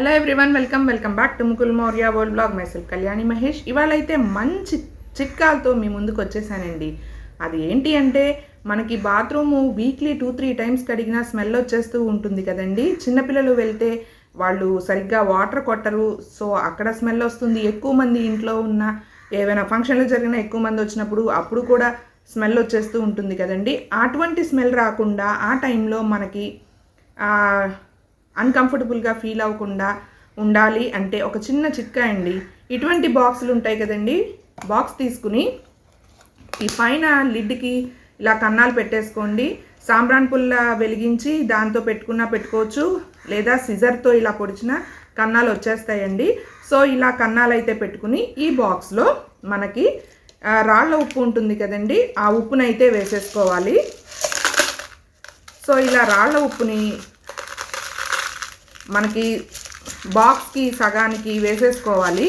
Hello everyone welcome welcome back to Mukul Maurya world blog myself Kalyani Mahesh ఇవాళ అయితే మంచి చిట్కాలతో మీ ముందుకు వచ్చేసానండి అది ఏంటి అంటే మనకి bathroom weekly two three times కడిగినా smell వచ్చేస్తూ ఉంటుంది కదండి. చిన్నపిల్లలు వెళ్తే వాళ్ళు సరిగ్గా వాటర్ కొట్టరు. సో అక్కడ స్మెల్ వస్తుంది. ఎక్కువ మంది ఇంట్లో ఉన్న ఏవైనా ఫంక్షన్లు జరిగినా ఎక్కువ మంది వచ్చినప్పుడు అప్పుడు కూడా స్మెల్ వచ్చేస్తూ ఉంటుంది కదండి. అటువంటి స్మెల్ రాకుండా ఆ టైంలో మనకి అన్కంఫర్టబుల్గా ఫీల్ అవ్వకుండా ఉండాలి అంటే ఒక చిన్న చిట్కా అండి. ఇటువంటి బాక్సులు ఉంటాయి కదండి. బాక్స్ తీసుకుని ఈ పైన లిడ్కి ఇలా కన్నాలు పెట్టేసుకోండి. సాంబ్రాన్ పుల్ల వెలిగించి దాంతో పెట్టుకున్నా పెట్టుకోవచ్చు. లేదా సిజర్తో ఇలా పొడిచిన కన్నాలు వచ్చేస్తాయండి. సో ఇలా కన్నాలు అయితే పెట్టుకుని ఈ బాక్స్లో మనకి రాళ్ళ ఉప్పు ఉంటుంది కదండి. ఆ ఉప్పునైతే వేసేసుకోవాలి. సో ఇలా రాళ్ళ ఉప్పుని మనకి బాక్స్కి సగానికి వేసేసుకోవాలి.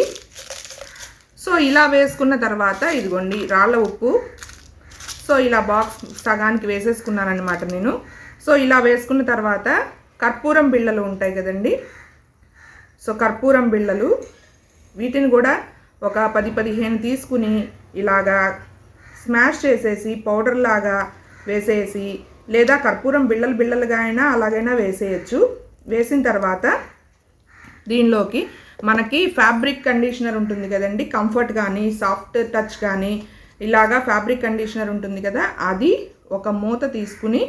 సో ఇలా వేసుకున్న తర్వాత ఇదిగోండి రాళ్ళ ఉప్పు. సో ఇలా బాక్స్ సగానికి వేసేసుకున్నానమాట నేను. సో ఇలా వేసుకున్న తర్వాత కర్పూరం బిళ్ళలు ఉంటాయి కదండి. సో కర్పూరం బిళ్ళలు. వీటిని కూడా ఒక పది పదిహేను తీసుకుని ఇలాగా స్మాష్ చేసేసి పౌడర్ లాగా వేసేసి లేదా కర్పూరం బిళ్ళలు బిళ్ళలుగా అయినా అలాగైనా వేసేయచ్చు. వేసిన తర్వాత దీనిలోకి మనకి ఫ్యాబ్రిక్ కండిషనర్ ఉంటుంది కదండి. కంఫర్ట్ కానీ సాఫ్ట్ టచ్ కానీ ఇలాగా ఫ్యాబ్రిక్ కండిషనర్ ఉంటుంది కదా అది ఒక మూత తీసుకుని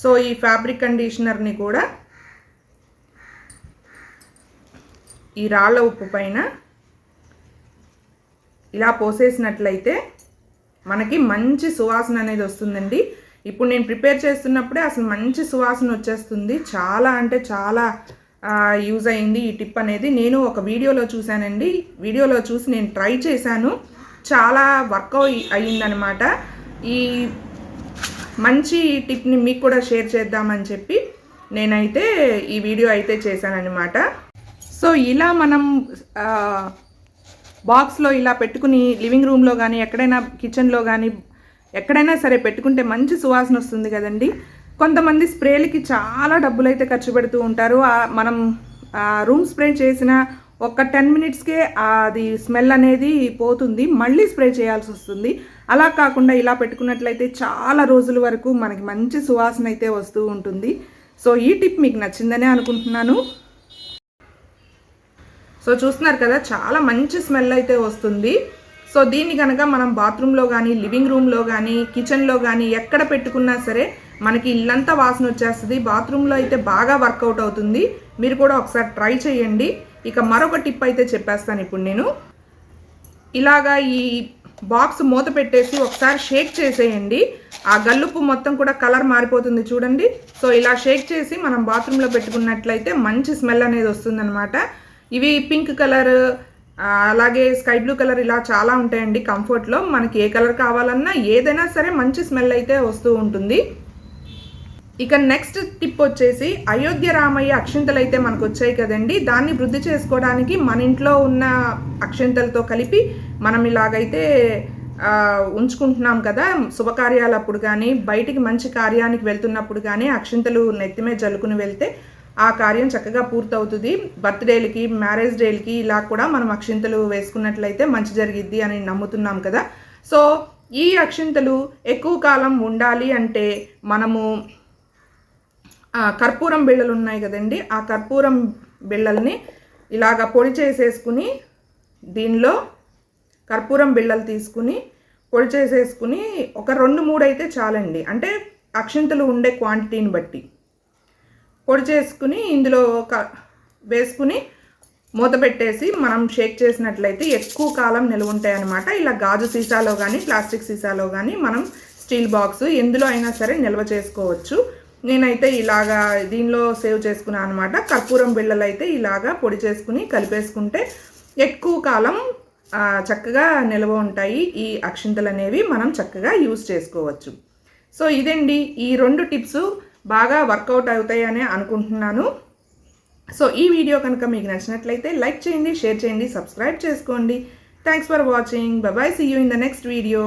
సో ఈ ఫ్యాబ్రిక్ కండిషనర్ని కూడా ఈ రాళ్ళ ఉప్పు పైన ఇలా పోసేసినట్లయితే మనకి మంచి సువాసన అనేది వస్తుందండి. ఇప్పుడు నేను ప్రిపేర్ చేస్తున్నప్పుడే అసలు మంచి సువాసన వచ్చేస్తుంది. చాలా అంటే చాలా యూజ్ అయింది ఈ టిప్ అనేది. నేను ఒక వీడియోలో చూశానండి. వీడియోలో చూసి నేను ట్రై చేశాను. చాలా వర్క్ అయ్యిందనమాట. ఈ మంచి టిప్ని మీకు కూడా షేర్ చేద్దామని చెప్పి నేనైతే ఈ వీడియో అయితే చేశానన్నమాట సో ఇలా మనం బాక్స్లో ఇలా పెట్టుకుని లివింగ్ రూమ్లో కానీ ఎక్కడైనా కిచెన్లో కానీ ఎక్కడైనా సరే పెట్టుకుంటే మంచి సువాసన వస్తుంది కదండి. కొంతమంది స్ప్రేలకి చాలా డబ్బులు అయితే ఖర్చు పెడుతూ ఉంటారు. మనం రూమ్ స్ప్రే చేసిన ఒక టెన్ మినిట్స్కే అది స్మెల్ అనేది పోతుంది. మళ్ళీ స్ప్రే చేయాల్సి వస్తుంది. అలా కాకుండా ఇలా పెట్టుకున్నట్లయితే చాలా రోజుల వరకు మనకి మంచి సువాసన అయితే వస్తూ ఉంటుంది. సో ఈ టిప్ మీకు నచ్చిందనే అనుకుంటున్నాను. సో చూస్తున్నారు కదా చాలా మంచి స్మెల్ అయితే వస్తుంది. సో దీన్ని కనుక మనం బాత్రూంలో కానీ లివింగ్ రూమ్లో కానీ కిచెన్లో కానీ ఎక్కడ పెట్టుకున్నా సరే మనకి ఇల్లంతా వాసన వచ్చేస్తుంది. బాత్రూంలో అయితే బాగా వర్కౌట్ అవుతుంది. మీరు కూడా ఒకసారి ట్రై చేయండి. ఇక మరొక టిప్ అయితే చెప్పేస్తాను ఇప్పుడు నేను. ఇలాగా ఈ బాక్స్ మూత పెట్టేసి ఒకసారి షేక్ చేసేయండి. ఆ గల్లుపు మొత్తం కూడా కలర్ మారిపోతుంది చూడండి. సో ఇలా షేక్ చేసి మనం బాత్రూంలో పెట్టుకున్నట్లయితే మంచి స్మెల్ అనేది వస్తుందన్నమాట. ఇవి పింక్ కలర్ అలాగే స్కై బ్లూ కలర్ ఇలా చాలా ఉంటాయండి కంఫర్ట్లో మనకి ఏ కలర్ కావాలన్నా ఏదైనా సరే మంచి స్మెల్ అయితే వస్తూ ఉంటుంది. ఇక నెక్స్ట్ టిప్ వచ్చేసి అయోధ్య రామయ్య అక్షింతలు అయితే మనకు వచ్చాయి కదండి. దాన్ని వృద్ధి చేసుకోవడానికి మన ఇంట్లో ఉన్న అక్షింతలతో కలిపి మనం ఇలాగైతే ఉంచుకుంటున్నాం కదా. శుభకార్యాలప్పుడు కానీ బయటికి మంచి కార్యానికి వెళ్తున్నప్పుడు కానీ అక్షింతలు నెత్తిమే జల్లుకుని వెళ్తే ఆ కార్యం చక్కగా పూర్తవుతుంది. బర్త్డేలకి మ్యారేజ్ డేలకి ఇలా కూడా మనం అక్షింతలు వేసుకున్నట్లయితే మంచి జరిగిద్ది అని నమ్ముతున్నాం కదా. సో ఈ అక్షింతలు ఎక్కువ కాలం ఉండాలి అంటే మనము కర్పూరం బిళ్ళలు ఉన్నాయి కదండి. ఆ కర్పూరం బిళ్ళల్ని ఇలాగ పొడి చేసేసుకుని దీనిలో కర్పూరం బిళ్ళలు తీసుకుని పొడి చేసేసుకుని ఒక రెండు మూడు అయితే చాలండి. అంటే అక్షింతలు ఉండే క్వాంటిటీని బట్టి. పొడి చేసుకుని ఇందులో ఒక వేసుకుని మూత పెట్టేసి మనం షేక్ చేసినట్లయితే ఎక్కువ కాలం నిల్వ ఉంటాయి అన్నమాట. ఇలా గాజు సీసాలో కానీ ప్లాస్టిక్ సీసాలో కానీ మనం స్టీల్ బాక్స్ ఎందులో అయినా సరే నిల్వ చేసుకోవచ్చు. నేనైతే ఇలాగా దీనిలో సేవ్ చేసుకున్నాను అనమాట కర్పూరం బిళ్ళలు అయితే ఇలాగా పొడి చేసుకుని కలిపేసుకుంటే ఎక్కువ కాలం చక్కగా నిల్వ ఉంటాయి. ఈ అక్షింతలు అనేవి మనం చక్కగా యూజ్ చేసుకోవచ్చు. సో ఇదండి ఈ రెండు టిప్స్. బాగా వర్కౌట్ అవుతాయని అనుకుంటున్నాను. సో ఈ వీడియో కనుక మీకు నచ్చినట్లయితే లైక్ చేయండి షేర్ చేయండి సబ్స్క్రైబ్ చేసుకోండి. Thanks for watching bye see you in the next video